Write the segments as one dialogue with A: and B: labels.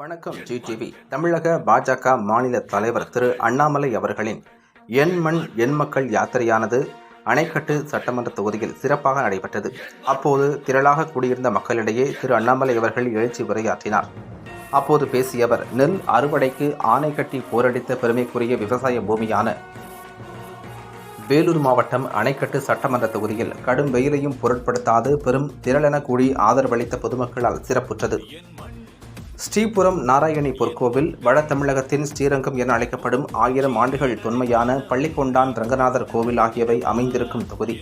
A: வணக்கம் ஜிடிவி. தமிழக பாஜக மாநில தலைவர் திரு. அண்ணாமலை அவர்களின் எண் மண் எண் மக்கள் யாத்திரையானது அணைக்கட்டு சட்டமன்ற தொகுதியில் சிறப்பாக நடைபெற்றது. அப்போது திரளாக கூடியிருந்த மக்களிடையே திரு. அண்ணாமலை அவர்கள் எழுச்சி உரையாற்றினார். அப்போது பேசிய அவர் நெல் அறுவடைக்கு ஆணை கட்டி போரடித்த பெருமைக்குரிய விவசாய பூமியான வேலூர் மாவட்டம் அணைக்கட்டு சட்டமன்ற தொகுதியில் கடும் வெயிலையும் பொருட்படுத்தாது பெரும் திரளென கூடி ஆதரவளித்த பொதுமக்களால் சிறப்புற்றது. ஸ்ரீபுரம் நாராயணி பொற்கோவில் வட தமிழகத்தின் ஸ்ரீரங்கம் என அழைக்கப்படும் ஆயிரம் ஆண்டுகள் தொன்மையான பள்ளிக்கொண்டான் ரங்கநாதர் கோவில் ஆகியவை அமைந்திருக்கும் தொகுதி.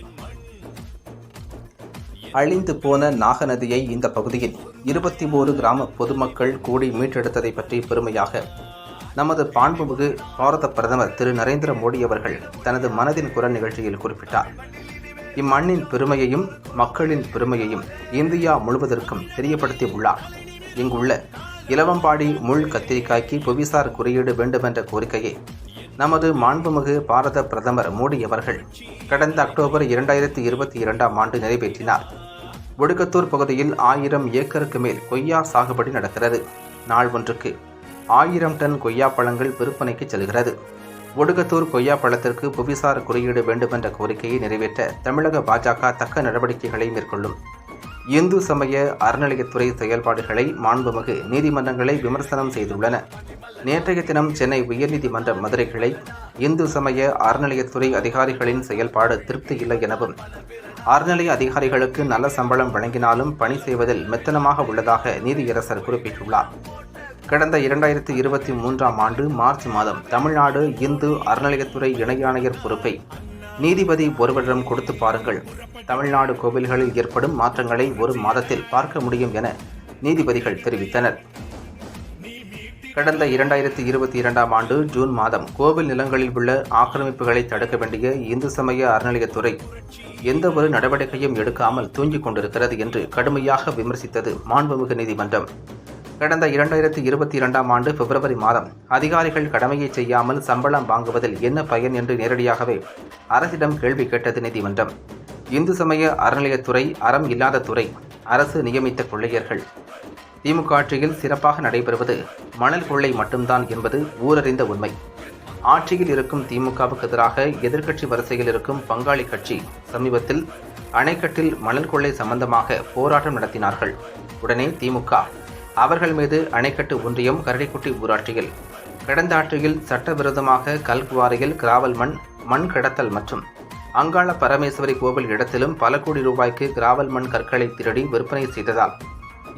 A: அழிந்து போன நாகநதியை இந்த பகுதியில் இருபத்தி ஓரு கிராம பொதுமக்கள் கூடி மீட்டெடுத்ததை பற்றி பெருமையாக நமது பாண்புமிகு பாரத பிரதமர் திரு நரேந்திர மோடி அவர்கள் தனது மனதின் குரல் நிகழ்ச்சியில் குறிப்பிட்டார். இம்மண்ணின் பெருமையையும் மக்களின் பெருமையையும் இந்தியா முழுவதற்கும் தெரியப்படுத்தி உள்ளார் இங்குள்ள இலவம்பாடி முள் கத்திரிக்காய்க்கு புவிசார் குறியீடு வேண்டுமென்ற கோரிக்கையை நமது மாண்புமிகு பாரத பிரதமர் மோடி அவர்கள் கடந்த அக்டோபர் இரண்டாயிரத்தி இருபத்தி இரண்டாம் ஆண்டு நிறைவேற்றினார். ஒடுக்கத்தூர் பகுதியில் ஆயிரம் ஏக்கருக்கு மேல் கொய்யா சாகுபடி நடக்கிறது. நாள் ஒன்றுக்கு ஆயிரம் டன் கொய்யா பழங்கள் விற்பனைக்கு செல்கிறது. ஒடுகத்தூர் கொய்யா பழத்திற்கு புவிசார் குறியீடு வேண்டுமென்ற கோரிக்கையை நிறைவேற்ற தமிழக பாஜக தக்க நடவடிக்கைகளை மேற்கொள்ளும். இந்து சமய அறநிலையத்துறை செயல்பாடுகளை மாண்புமிகு நீதிமன்றங்களை விமர்சனம் செய்துள்ளன. நேற்றைய தினம் சென்னை உயர்நீதிமன்ற மதுரை கிளை இந்து சமய அறநிலையத்துறை அதிகாரிகளின் செயல்பாடு திருப்தி இல்லை எனவும் அறநிலைய அதிகாரிகளுக்கு நல்ல சம்பளம் வழங்கினாலும் பணி செய்வதில் மெத்தனமாக உள்ளதாக நீதியரசர் குறிப்பிட்டுள்ளார். கடந்த இரண்டாயிரத்தி இருபத்தி மூன்றாம் ஆண்டு மார்ச் மாதம் தமிழ்நாடு இந்து அறநிலையத்துறை இணை ஆணையர் பொறுப்பை நீதிபதி ஒருவரிடம் கொடுத்து பாருங்கள். தமிழ்நாடு கோவில்களில் ஏற்படும் மாற்றங்களை ஒரு மாதத்தில் பார்க்க முடியும் என நீதிபதிகள் தெரிவித்தனர். கடந்த இரண்டாயிரத்தி இருபத்தி இரண்டாம் ஆண்டு ஜூன் மாதம் கோவில் நிலங்களில் உள்ள ஆக்கிரமிப்புகளை தடுக்க வேண்டிய இந்து சமய அறநிலையத்துறை எந்த ஒரு நடவடிக்கையும் எடுக்காமல் தூங்கிக் கொண்டிருக்கிறது என்று கடுமையாக விமர்சித்தது மாண்புமிகு நீதிமன்றம். கடந்த இரண்டாயிரத்தி இருபத்தி இரண்டாம் ஆண்டு பிப்ரவரி மாதம் அதிகாரிகள் கடமையை செய்யாமல் சம்பளம் வாங்குவதில் என்ன பயன் என்று நேரடியாகவே அரசிடம் கேள்வி கேட்டது நீதிமன்றம். இந்து சமய அறநிலையத்துறை அறம் இல்லாத துறை அரசு நியமித்த கொள்ளையர்கள். திமுக ஆட்சியில் சிறப்பாக நடைபெறுவது மணல் கொள்ளை மட்டும்தான் என்பது ஊரறிந்த உண்மை. ஆட்சியில் இருக்கும் திமுகவுக்கு எதிராக எதிர்க்கட்சி வரிசையில் இருக்கும் பங்காளி கட்சி சமீபத்தில் அணைக்கட்டில் மணல் கொள்ளை சம்பந்தமாக போராட்டம் நடத்தினார்கள். உடனே திமுக அவர்கள் மீது அணைக்கட்டு ஒன்றியம் கரடிக்குட்டி ஊராட்சியில். கடந்த ஆட்சியில் சட்டவிரோதமாக கல்குவாரியில் கிராவல் மண் மண் கடத்தல் மற்றும் அங்காள பரமேஸ்வரி கோவில் இடத்திலும் பல கோடி ரூபாய்க்கு கிராவல் மண் கற்களை திருடி விற்பனை செய்ததால்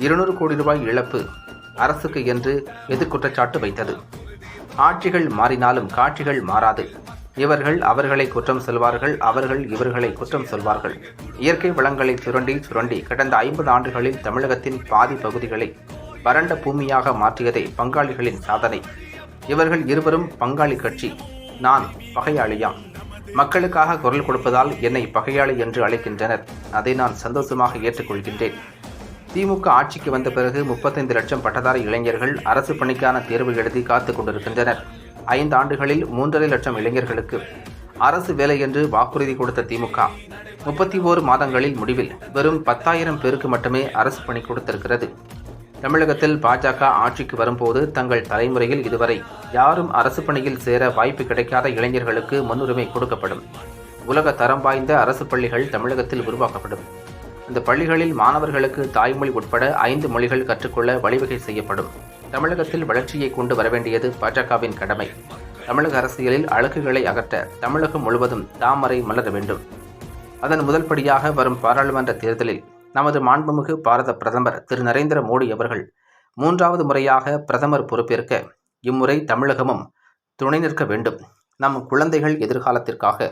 A: இருநூறு கோடி ரூபாய் இழப்பு அரசுக்கு என்று எதிர்குற்றச்சாட்டு வைத்தது. ஆட்சிகள் மாறினாலும் காட்சிகள் மாறாது. இவர்கள் அவர்களை குற்றம் சொல்வார்கள் அவர்கள் இவர்களை குற்றம் சொல்வார்கள். இயற்கை வளங்களை சுரண்டி சுரண்டி கடந்த ஐம்பது ஆண்டுகளில் தமிழகத்தின் பாதி பகுதிகளை வறண்ட பூமியாக மாற்றியதே பங்காளிகளின் சாதனை. இவர்கள் இருவரும் பங்காளி கட்சி. நான் பகையாளியாம் மக்களுக்காக குரல் கொடுப்பதால் என்னை பகையாளி என்று அழைக்கின்றனர். அதை நான் சந்தோஷமாக ஏற்றுக்கொள்கின்றேன். திமுக ஆட்சிக்கு வந்த பிறகு முப்பத்தைந்து லட்சம் பட்டதாரி இளைஞர்கள் அரசு பணிக்கான தேர்வு எழுதி காத்துக் கொண்டிருக்கின்றனர். ஐந்து ஆண்டுகளில் மூன்றரை லட்சம் இளைஞர்களுக்கு அரசு வேலை என்று வாக்குறுதி கொடுத்த திமுக. முப்பத்தி ஓரு மாதங்களில் முடிவில் வெறும் பத்தாயிரம் பேருக்கு மட்டுமே அரசு பணி கொடுத்திருக்கிறது. தமிழகத்தில் பாஜக ஆட்சிக்கு வரும்போது தங்கள் தலைமுறையில் இதுவரை யாரும் அரசு பணியில் சேர வாய்ப்பு கிடைக்காத இளைஞர்களுக்கு முன்னுரிமை கொடுக்கப்படும். உலக தரம் வாய்ந்த அரசு பள்ளிகள் தமிழகத்தில் உருவாக்கப்படும். இந்த பள்ளிகளில் மாணவர்களுக்கு தாய்மொழி உட்பட ஐந்து மொழிகள் கற்றுக்கொள்ள வழிவகை செய்யப்படும். தமிழகத்தில் வளர்ச்சியை கொண்டு வரவேண்டியது பாஜகவின் கடமை. தமிழக அரசியலில் அழகுகளை அகற்ற தமிழகம் முழுவதும் தாமரை மலர வேண்டும். அதன் முதல் படியாக வரும் பாராளுமன்ற தேர்தலில் நமது மாண்புமிகு பாரத பிரதமர் திரு. நரேந்திர மோடி அவர்கள் மூன்றாவது முறையாக பிரதமர் பொறுப்பேற்க இம்முறை தமிழகமும் துணை நிற்க வேண்டும். நம் குழந்தைகள் எதிர்காலத்திற்காக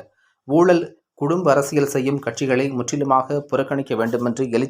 A: ஊழல் குடும்ப அரசியல் செய்யும் கட்சிகளை முற்றிலுமாக புறக்கணிக்க வேண்டுமென்று எழுச்சி